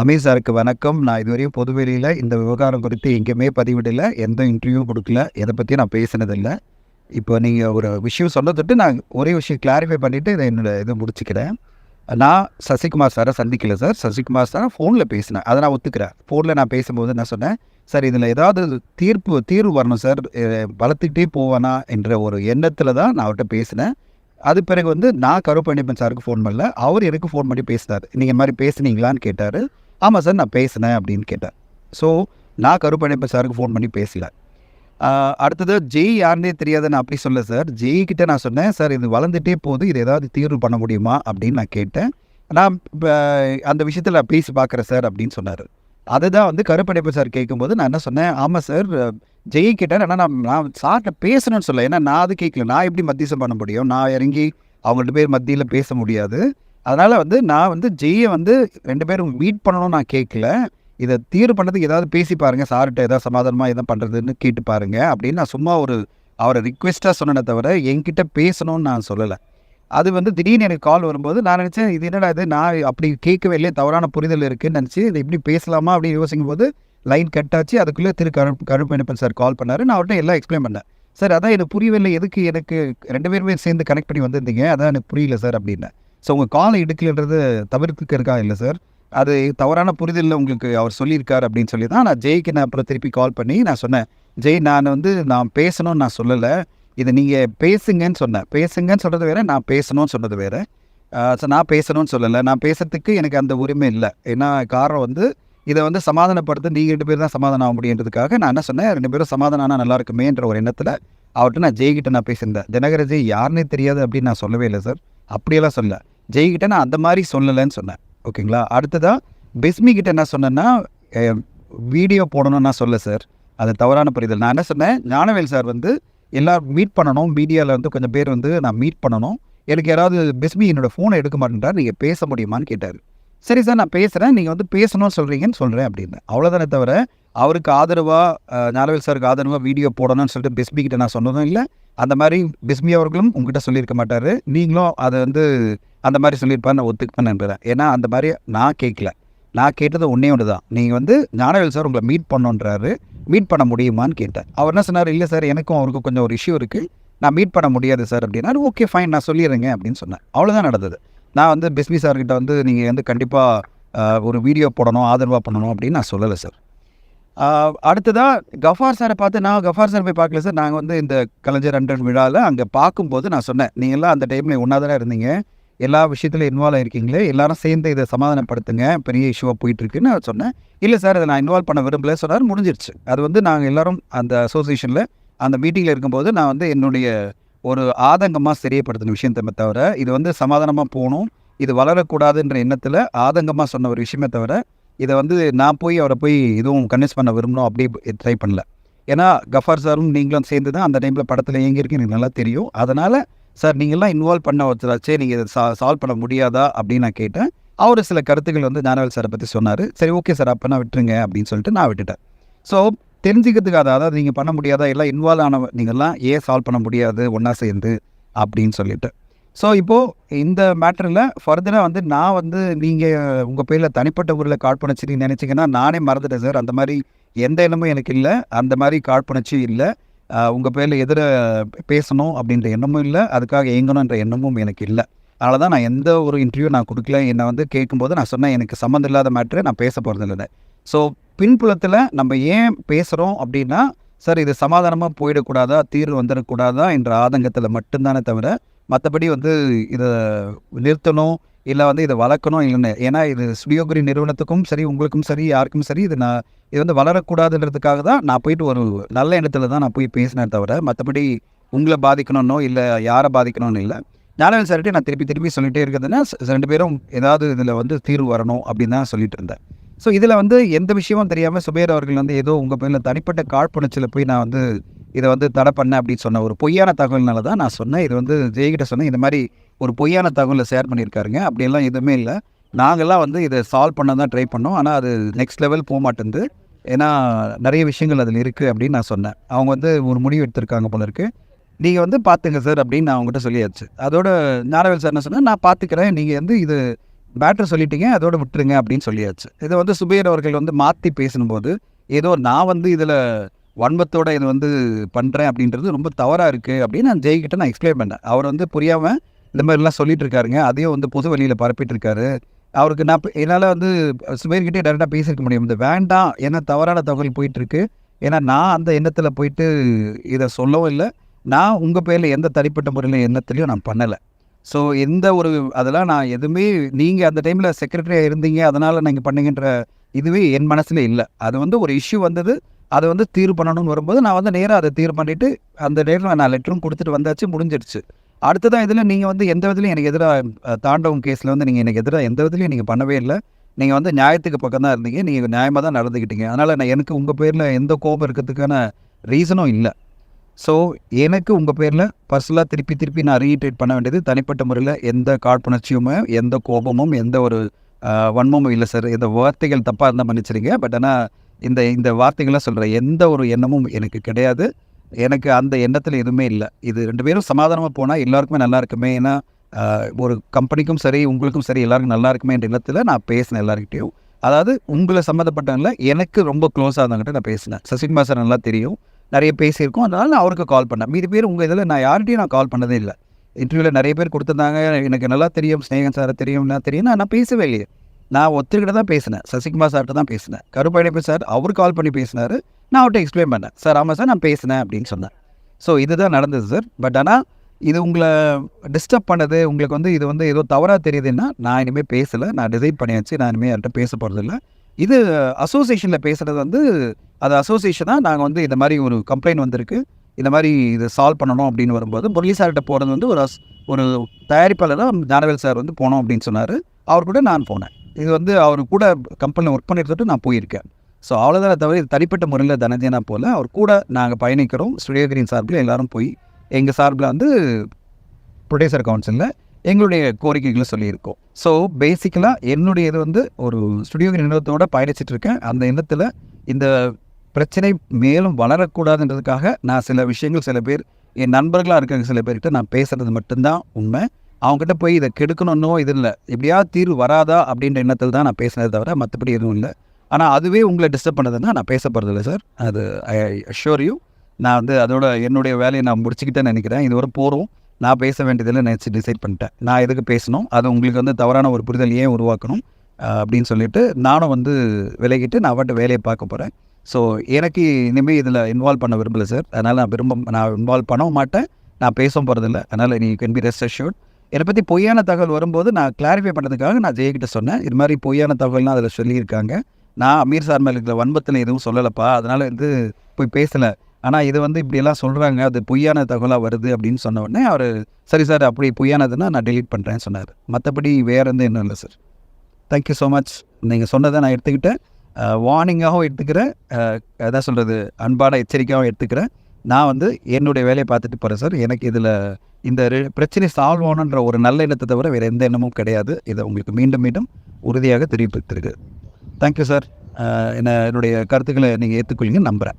அமீர் சாருக்கு வணக்கம். நான் இதுவரையும் பொதுவெளியில் இந்த விவகாரம் குறித்து எங்கேயுமே பதிவிடல. எந்த இன்டர்வியூவும் கொடுக்கல. எதை பற்றி நான் பேசினதில்லை. இப்போ நீங்கள் ஒரு விஷயம் சொன்னதுட்டு நான் ஒரே விஷயம் கிளாரிஃபை பண்ணிவிட்டு இதை என்னோட இதை முடிச்சுக்கிறேன். நான் சசிகுமார் சாரை சந்திக்கல சார். சசிகுமார் சாரை ஃபோனில் பேசினேன். அதை நான் ஒத்துக்கிறேன். ஃபோனில் நான் பேசும்போது நான் சொன்னேன் சார் இதில் ஏதாவது தீர்ப்பு தீர்வு வரணும் சார். வளர்த்துக்கிட்டே போவானா? என்ற ஒரு எண்ணத்தில் தான் நான் அவர்கிட்ட பேசினேன். அது பிறகு வந்து நான் கருப்பண்ணிப்பன் சாருக்கு ஃபோன் பண்ணல. அவர் எனக்கு ஃபோன் பண்ணி பேசினார். நீங்கள் இந்த மாதிரி பேசுனீங்களான்னு கேட்டார். ஆமாம் சார் நான் பேசினேன் அப்படின்னு கேட்டேன். ஸோ நான் கருப்பண்ணிப்பன் சாருக்கு ஃபோன் பண்ணி பேசல. அடுத்தது ஜெய் யாருனே தெரியாது நான் அப்படி சொல்ல சார். ஜெய் கிட்டே நான் சொன்னேன் சார் இது வளர்ந்துட்டே போகுது இது ஏதாவது தீர்வு பண்ண முடியுமா? அப்படின்னு நான் கேட்டேன். நான் இப்போ அந்த விஷயத்தில் பேசி பார்க்குறேன் சார் அப்படின்னு சொன்னார். அதுதான் வந்து கருப்படைப்பு சார் கேட்கும்போது நான் என்ன சொன்னேன் ஆமாம் சார் ஜெய் கேட்டேன் ஆனால் நான் நான் சார்கிட்ட பேசணும்னு சொல்ல ஏன்னா நான் அது கேட்கல. நான் எப்படி மத்தியசம் பண்ண முடியும்? நான் இறங்கி அவங்கள்ட்ட பேர் மத்தியில் பேச முடியாது. அதனால் வந்து நான் வந்து ஜெய்யை வந்து ரெண்டு பேரும் மீட் பண்ணணும்னு நான் கேட்கல இதை தீர்வு பண்ணுறதுக்கு ஏதாவது பேசி பாருங்கள் சார்கிட்ட ஏதாவது சமாதானமாக எதாவது பண்ணுறதுன்னு கேட்டு பாருங்கள் அப்படின்னு நான் சும்மா ஒரு அவரை ரிக்வெஸ்ட்டாக சொன்னனே தவிர என்கிட்ட பேசணும்னு நான் சொல்லலை. அது வந்து திடீர்னு எனக்கு கால் வரும்போது நான் நினச்சேன் இது என்னடா இது? நான் அப்படி கேட்கவே இல்லையே தவறான புரிதல் இருக்குதுன்னு நினச்சி இதை இப்படி பேசலாமா அப்படின்னு யோசிக்கும் போது லைன் கட் ஆச்சு. அதுக்குள்ளே திரு கருப்பு கருப்பணிப்பன் சார் கால் பண்ணார். நான் அவர்கிட்ட எல்லாம் எக்ஸ்பிளைன் பண்ணேன். சார் அதான் எனக்கு புரியவில்லை எதுக்கு எனக்கு ரெண்டு பேருமே சேர்ந்து கனெக்ட் பண்ணி வந்திருந்தீங்க? அதான் எனக்கு புரியல சார் அப்படின்னேன். ஸோ உங்கள் காலை எடுக்கலன்றது தவிர்த்துக்கிறக்கா இல்லை சார் அது தவறான புரிதலில் உங்களுக்கு அவர் சொல்லியிருக்கார் அப்படின்னு சொல்லி தான் நான் ஜெய்க்கு நான் அப்புறம் திருப்பி கால் பண்ணி நான் சொன்னேன். ஜெய் நான் வந்து நான் பேசணும்னு நான் சொல்லலை. இதை நீங்கள் பேசுங்கன்னு சொன்னேன். பேசுங்கன்னு சொல்கிறது வேறு நான் பேசணும்னு சொன்னது வேறு. ஸோ நான் பேசணும்னு சொல்லலை. நான் பேசுறதுக்கு எனக்கு அந்த உரிமை இல்லை. ஏன்னா காரணம் வந்து இதை வந்து சமாதானப்படுத்த நீங்கள் ரெண்டு பேர் தான் சமாதானம் ஆக முடியுன்றதுக்காக நான் என்ன சொன்னேன்? ரெண்டு பேரும் சமாதானம் ஆனால் நல்லா இருக்குமேன்ற ஒரு எண்ணத்தில் அவர்கிட்ட நான் ஜெய்கிட்ட நான் பேசியிருந்தேன். தினகர ஜெய் யாருன்னே தெரியாது அப்படின்னு நான் சொல்லவே இல்லை சார் அப்படியெல்லாம் சொல்லலை. ஜெய்கிட்ட நான் அந்த மாதிரி சொல்லலைன்னு சொன்னேன். ஓகேங்களா? அடுத்ததாக பெஸ்மி கிட்ட என்ன சொன்னேன்னா வீடியோ போடணும்னு நான் சொல்ல சார். அது தவறான புரிதல். நான் என்ன சொன்னேன் ஞானவேல் சார் வந்து எல்லோரும் மீட் பண்ணணும். மீடியாவில் வந்து கொஞ்சம் பேர் வந்து நான் மீட் பண்ணணும். எனக்கு யாராவது பெஸ்மி என்னோடய ஃபோனை எடுக்க மாட்டேன்றார் நீங்கள் பேச முடியுமான்னு கேட்டார். சரி சார் நான் பேசுகிறேன் நீங்கள் வந்து பேசணும்னு சொல்கிறீங்கன்னு சொல்கிறேன் அப்படின்னு. அவ்வளோதானே தவிர அவருக்கு ஆதரவாக ஞானவேல் சாருக்கு ஆதரவாக வீடியோ போடணும்னு சொல்லிட்டு பெஸ்மி கிட்ட நான் சொன்னதும் இல்லை. அந்த மாதிரி பெஸ்மி அவர்களும் உங்ககிட்ட சொல்லியிருக்க மாட்டார். நீங்களும் அதை வந்து அந்த மாதிரி சொல்லியிருப்பாரு நான் ஒத்துக்கப்பேன் நம்புகிறேன் ஏன்னா அந்த மாதிரி நான் கேட்கல. நான் கேட்டது ஒன்றே ஒன்று தான். நீங்கள் வந்து ஞானவேல் சார் உங்களை மீட் பண்ணோன்றாரு. மீட் பண்ண முடியுமான்னு கேட்டேன் அவர் என்ன சொன்னார்? இல்லை சார் எனக்கும் அவருக்கும் கொஞ்சம் ஒரு இஷ்யூ இருக்குது நான் மீட் பண்ண முடியாது சார் அப்படின்னா ஓகே ஃபைன் நான் சொல்லிடுறேங்க அப்படின்னு சொன்னேன் அவ்வளோதான் நடந்தது. நான் வந்து பிஸ்மி சார்கிட்ட வந்து நீங்கள் வந்து கண்டிப்பாக ஒரு வீடியோ போடணும் ஆதரவாக பண்ணணும் அப்படின்னு நான் சொல்லலை சார். அடுத்ததாக கஃபார் சாரை பார்த்து நான் கஃபார் சார் போய் பார்க்கல சார். நாங்கள் வந்து இந்த கலைஞர் அண்டன் விழாவில் அங்கே பார்க்கும்போது நான் சொன்னேன் நீங்கள்லாம் அந்த டைமில் ஒன்றா தானே இருந்தீங்க? எல்லா விஷயத்துலையும் இன்வால்வ் ஆகிருக்கீங்களே எல்லாரும் சேர்ந்து இதை சமாதானப்படுத்துங்க. பெரிய இஷ்யூவாக போயிட்டுருக்குன்னு நான் சொன்னேன். இல்லை சார் அதை நான் இன்வால்வ் பண்ண விரும்பல. சொன்னார் முடிஞ்சிருச்சு. அது வந்து நாங்கள் எல்லாரும் அந்த அசோசியேஷனில் அந்த மீட்டிங்கில் இருக்கும்போது நான் வந்து என்னுடைய ஒரு ஆதங்கமாக சரியப்படுத்தின விஷயத்தை தவிர இது வந்து சமாதானமாக போகணும். இது வளரக்கூடாதுன்ற எண்ணத்தில் ஆதங்கமாக சொன்ன ஒரு விஷயமே தவிர இதை வந்து நான் போய் அவரை போய் எதுவும் கன்வின்ஸ் பண்ண விரும்பணும் அப்படி ட்ரை பண்ணல. ஏன்னா கஃபார் சாரும் நீங்களும் சேர்ந்து தான் அந்த டைமில் படத்தில் எங்கே எனக்கு நல்லா தெரியும். அதனால் சார் நீங்கள்லாம் இன்வால்வ் பண்ண ஒருத்தராச்சே நீங்கள் இதை சா சால்வ் பண்ண முடியாதா? அப்படின்னு நான் கேட்டேன். அவர் சில கருத்துக்கள் வந்து ஞானவேல் சாரை பற்றி சொன்னார். சரி ஓகே சார் அப்போ நான் விட்டுருங்க அப்படின்னு சொல்லிட்டு நான் விட்டுட்டேன். ஸோ தெரிஞ்சுக்கிறதுக்கு அதாவது நீங்கள் பண்ண முடியாதா? எல்லாம் இன்வால்வ் ஆன நீங்கள்லாம் ஏன் சால்வ் பண்ண முடியாது? ஒன்றா சேர்ந்து அப்படின்னு சொல்லிட்டு. ஸோ இப்போது இந்த மேட்டரில் ஃபர்தராக வந்து நான் வந்து நீங்கள் உங்கள் பேரில் தனிப்பட்ட ஊரில் காழ்ப்புணர்ச்சி நீங்கள் நினச்சிங்கன்னா நானே மறந்துட்டேன் சார். அந்த மாதிரி எந்த எண்ணமும் எனக்கு இல்லை. அந்த மாதிரி காழ்ப்புணர்ச்சி இல்லை. உங்கள் பேரில் எதிர பேசணும் அப்படின்ற எண்ணமும் இல்லை அதுக்காக இயங்கணுன்ற எண்ணமும் எனக்கு இல்லை. அதனால தான் நான் எந்த ஒரு இன்டர்வியூ நான் கொடுக்கல என்னை வந்து கேட்கும்போது நான் சொன்னேன் எனக்கு சம்மந்தம் இல்லாத மேட்ரு நான் பேச போகிறது இல்லை ஸோ பின்புலத்தில் நம்ம ஏன் பேசுகிறோம் அப்படின்னா சார் இது சமாதானமாக போயிடக்கூடாதா? தீர்வு வந்துடக்கூடாதா? என்ற ஆதங்கத்தில் மட்டும்தானே தவிர மற்றபடி வந்து இதை நிறுத்தணும் இல்லை வந்து இதை வளர்க்கணும் இல்லைன்னு. ஏன்னா இது ஸ்டுடியோகிரி நிறுவனத்துக்கும் சரி உங்களுக்கும் சரி யாருக்கும் சரி இது நான் இது வந்து வளரக்கூடாதுன்றதுக்காக தான் நான் போயிட்டு ஒரு நல்ல இடத்துல தான் நான் போய் பேசினேன் தவிர மற்றபடி உங்களை பாதிக்கணும்னோ இல்லை யாரை பாதிக்கணும்னு இல்லை ஞானவேல் சார்கிட்ட நான் திருப்பி திருப்பி சொல்லிகிட்டே இருக்கிறதுனா ரெண்டு பேரும் ஏதாவது இதில் வந்து தீர்வு வரணும் அப்படின்னு தான் சொல்லிட்டு இருந்தேன். ஸோ இதில் வந்து எந்த விஷயமும் தெரியாமல் சுபேர் அவர்கள் வந்து ஏதோ உங்கள் பேரில் தனிப்பட்ட காழ்ப்புணர்ச்சியில் போய் நான் வந்து இதை வந்து தடை பண்ணேன் அப்படின்னு சொன்ன ஒரு பொய்யான தகவல்னால தான் நான் சொன்னேன். இது வந்து ஜெய்கிட்ட சொன்னேன். இந்த மாதிரி ஒரு பொய்யான தகவலை ஷேர் பண்ணியிருக்காருங்க. அப்படியெல்லாம் எதுவுமே இல்லை. நாங்கள்லாம் வந்து இதை சால்வ் பண்ண தான் ட்ரை பண்ணோம். ஆனால் அது நெக்ஸ்ட் லெவல் போக மாட்டேங்குது ஏன்னா நிறைய விஷயங்கள் அதில் இருக்குது அப்படின்னு நான் சொன்னேன். அவங்க வந்து ஒரு முடிவு எடுத்திருக்காங்க போல இருக்குது நீங்கள் வந்து பார்த்துங்க சார் அப்படின்னு நான் அவங்ககிட்ட சொல்லியாச்சு. அதோட ஞானவேல் சார் என்ன சொன்னால் நான் பார்த்துக்கிறேன் நீங்கள் வந்து இது பேட்டர் சொல்லிட்டீங்க அதோட விட்டுருங்க அப்படின்னு சொல்லியாச்சு. இதை வந்து சுபேர் அவர்கள் வந்து மாற்றி பேசும்போது ஏதோ நான் வந்து இதில் வன்மத்தோட இது வந்து பண்ணுறேன் அப்படின்றது ரொம்ப தவறாக இருக்குது அப்படின்னு நான் ஜெய்கிட்ட நான் எக்ஸ்பிளைன் பண்ணேன். அவர் வந்து புரியாமல் இந்த மாதிரிலாம் சொல்லிட்டு இருக்காருங்க. அதையும் வந்து பொது வழியில் பரப்பிட்டு இருக்காரு. அவருக்கு நான் என்னால் வந்து சுபேர்கிட்டே டேரெக்டாக பேசியிருக்க முடியும். இது வேண்டாம். ஏன்னா தவறான தகவல் போயிட்டுருக்கு. ஏன்னா நான் அந்த எண்ணத்தில் போயிட்டு இதை சொல்லவும் இல்லை. நான் உங்கள் பேரில் எந்த தனிப்பட்ட முறையில் எண்ணத்துலையும் நான் பண்ணலை. ஸோ எந்த ஒரு அதெல்லாம் நான் எதுவுமே நீங்கள் அந்த டைமில் செக்ரட்டரியாக இருந்தீங்க. அதனால் நீங்கள் பண்ணீங்கன்ற இதுவே என் மனசில் இல்லை. அது வந்து ஒரு இஷ்யூ வந்தது. அதை வந்து தீர்வு பண்ணணும்னு வரும்போது நான் வந்து நேராக அதை தீர்வு பண்ணிவிட்டு அந்த நேரில் நான் லெட்டரும் கொடுத்துட்டு வந்தாச்சு. முடிஞ்சிடுச்சு அடுத்ததான் இதில் நீங்கள் வந்து எந்த விதத்துலையும் எனக்கு எதிராக தாண்டவும் கேஸில் வந்து நீங்கள் எனக்கு எதிராக எந்த விதத்துலையும் நீங்கள் பண்ணவே இல்லை. நீங்கள் வந்து நியாயத்துக்கு பக்கம் தான் இருந்தீங்க. நீங்கள் நியாயமாக தான் நடந்துக்கிட்டீங்க. அதனால் நான் எனக்கு உங்கள் பேரில் எந்த கோபம் இருக்கிறதுக்கான ரீசனும் இல்லை. ஸோ எனக்கு உங்கள் பேரில் பர்சனலாக திருப்பி திருப்பி நான் ரீஇட்ரேட் பண்ண வேண்டியது தனிப்பட்ட முறையில் எந்த காழ்ப்புணர்ச்சியுமே எந்த கோபமும் எந்த ஒரு வன்மமும் இல்லை சார் இந்த வார்த்தைகள் தப்பாக இருந்தால் மன்னிச்சிருங்க. பட் ஆனால் இந்த இந்த வார்த்தைகள்லாம் சொல்கிற எந்த ஒரு எண்ணமும் எனக்கு கிடையாது. எனக்கு அந்த எண்ணத்தில் எதுவுமே இல்லை. இது ரெண்டு பேரும் சமாதானமாக போனால் எல்லாருக்குமே நல்லா இருக்குமே. ஏன்னா ஒரு கம்பெனிக்கும் சரி உங்களுக்கும் சரி எல்லாருக்கும் நல்லா இருக்குமே என்ற எண்ணத்தில் நான் பேசினேன் எல்லாருக்கிட்டையும் அதாவது உங்களை சம்மந்தப்பட்டவங்கள எனக்கு ரொம்ப க்ளோஸாக இருந்தவங்ககிட்ட நான் பேசினேன். சசிகுமார் சார் நல்லா தெரியும். நிறைய பேசியிருக்கோம். அதனால் நான் அவருக்கு கால் பண்ணேன். மீதி பேர் உங்கள் இதில் நான் யார்கிட்டையும் நான் கால் பண்ணதே இல்லை. இன்டர்வியூவில் நிறைய பேர் கொடுத்துருந்தாங்க. எனக்கு நல்லா தெரியும். ஸ்னேகன் சாரை தெரியும். நான் தெரியும். நான் பேசவே இல்லையே. நான் ஒத்துக்கிட்ட தான் பேசினேன். சசிகுமார் சார்கிட்ட தான் பேசினேன். கருப்பழனிப்பு சார் அவர் கால் பண்ணி பேசினார். நான் அவர்கிட்ட எக்ஸ்பிளைன் பண்ணேன். சார் ஆமாம் சார் நான் பேசினேன் அப்படின்னு சொன்னேன். ஸோ இதுதான் நடந்தது சார் பட் ஆனால் இது உங்களை டிஸ்டர்ப் பண்ணது உங்களுக்கு வந்து இது வந்து ஏதோ தவறாக தெரியுதுன்னா நான் இனிமேல் பேசலை. நான் டிசைட் பண்ணியாச்சு. நான் இனிமேல் யார்கிட்ட பேச போகிறதில்ல இது அசோசியேஷனில் பேசுகிறது வந்து அது அசோசியேஷனாக நாங்கள் வந்து இந்த மாதிரி ஒரு கம்ப்ளைண்ட் வந்திருக்கு. இந்த மாதிரி இதை சால்வ் பண்ணணும் அப்படின்னு வரும்போது முரளிசார்கிட்ட போகிறது வந்து ஒரு அஸ் ஒரு தயாரிப்பாளராக ஞானவேல் சார் வந்து போனோம் அப்படின்னு சொன்னார். அவர் கூட நான் போனேன். இது வந்து அவர் கூட கம்பெனியில் ஒர்க் பண்ணிட்டு நான் போயிருக்கேன். ஸோ அவ்வளோதான் தவிர இது தனிப்பட்ட முறையில் தனஞ்சனா போல் அவர் கூட நாங்கள் பயணிக்கிறோம். ஸ்டுடியோ கிரீன் சார்பில் எல்லாரும் போய் எங்கள் சார்பில் வந்து ப்ரொடியூசர் கவுன்சிலில் எங்களுடைய கோரிக்கைகளை சொல்லியிருக்கோம். ஸோ பேசிக்கலாக என்னுடைய இது வந்து ஒரு ஸ்டுடியோ நிறுவனத்தோட பயணிச்சிட்டு இருக்கேன். அந்த எண்ணத்தில் இந்த பிரச்சனை மேலும் வளரக்கூடாதுன்றதுக்காக நான் சில விஷயங்கள் சில பேர் என் நண்பர்களாக இருக்கிற சில பேர்கிட்ட நான் பேசுகிறது மட்டும்தான் உண்மை. அவங்ககிட்ட போய் இதை கெடுக்கணும்னோ இது இல்லை. எப்படியாவது தீர்வு வராதா அப்படின்ற எண்ணத்தில் தான் நான் பேசுனதை தவிர மற்றபடி எதுவும் இல்லை. ஆனால் அதுவே உங்களை டிஸ்டர்ப் பண்ணதுன்னா நான் பேச போகிறதில்ல சார் அது ஐ அஷ்யூர் யூ நான் வந்து அதோட என்னுடைய வேலையை நான் முடிச்சுக்கிட்டேன்னு நினைக்கிறேன். இது வரை போகிறோம் நான் பேச வேண்டியதில்லை நினச்சி டிசைட் பண்ணிட்டேன். நான் எதுக்கு பேசணும்? அது உங்களுக்கு வந்து தவறான ஒரு புரிதல் ஏன் உருவாக்கணும்? அப்படின்னு சொல்லிட்டு நானும் வந்து விலகிட்டு நான் அவட்ட வேலையை பார்க்க போகிறேன் ஸோ எனக்கு இனிமேல் இதில் இன்வால்வ் பண்ண விரும்பல சார் அதனால் நான் விரும்ப நான் இன்வால்வ் பண்ணவும் மாட்டேன். நான் பேசவும் போகிறதில்ல அதனால் நீ கேன் பி ரெஸ்ட் அஷ்யூர்ட் என்னை பற்றி பொய்யான தகவல் வரும்போது நான் கிளாரிஃபை பண்ணுறதுக்காக நான் ஜெயக்கிட்ட சொன்னேன். இது மாதிரி பொய்யான தகவல்னால் அதில் சொல்லியிருக்காங்க. நான் அமீர் சார் மேலே இருக்கிற வன்பத்தில் எதுவும் சொல்லலைப்பா. அதனால் வந்து போய் பேசலை. ஆனால் இது வந்து இப்படியெல்லாம் சொல்கிறாங்க அது பொய்யான தகவலாக வருது அப்படின்னு சொன்ன உடனே அவர் சரி சார் அப்படி பொய்யானதுன்னா நான் டெலீட் பண்ணுறேன்னு சொன்னார். மற்றபடி வேறு எந்த இன்னும் இல்லை சார். தேங்க்யூ ஸோ மச் நீங்கள் சொன்னதை நான் எடுத்துக்கிட்டேன். வார்னிங்காகவும் எடுத்துக்கிறேன். எதா அதான் சொல்கிறது அன்பான எச்சரிக்கையாகவும் எடுத்துக்கிறேன். நான் வந்து என்னுடைய வேலையை பார்த்துட்டு போகிறேன் சார். எனக்கு இதில் இந்த பிரச்சனை சால்வ் ஆகணுன்ற ஒரு நல்ல எண்ணத்தை தவிர வேறு எந்த எண்ணமும் கிடையாது. இதை உங்களுக்கு மீண்டும் மீண்டும் உறுதியாக தெரிவித்திருக்கு தேங்க்யூ சார் uh, என்ன என்னுடைய கருத்துக்களை நீங்கள் ஏற்றுக்கொள்ளுங்க நம்புகிறேன்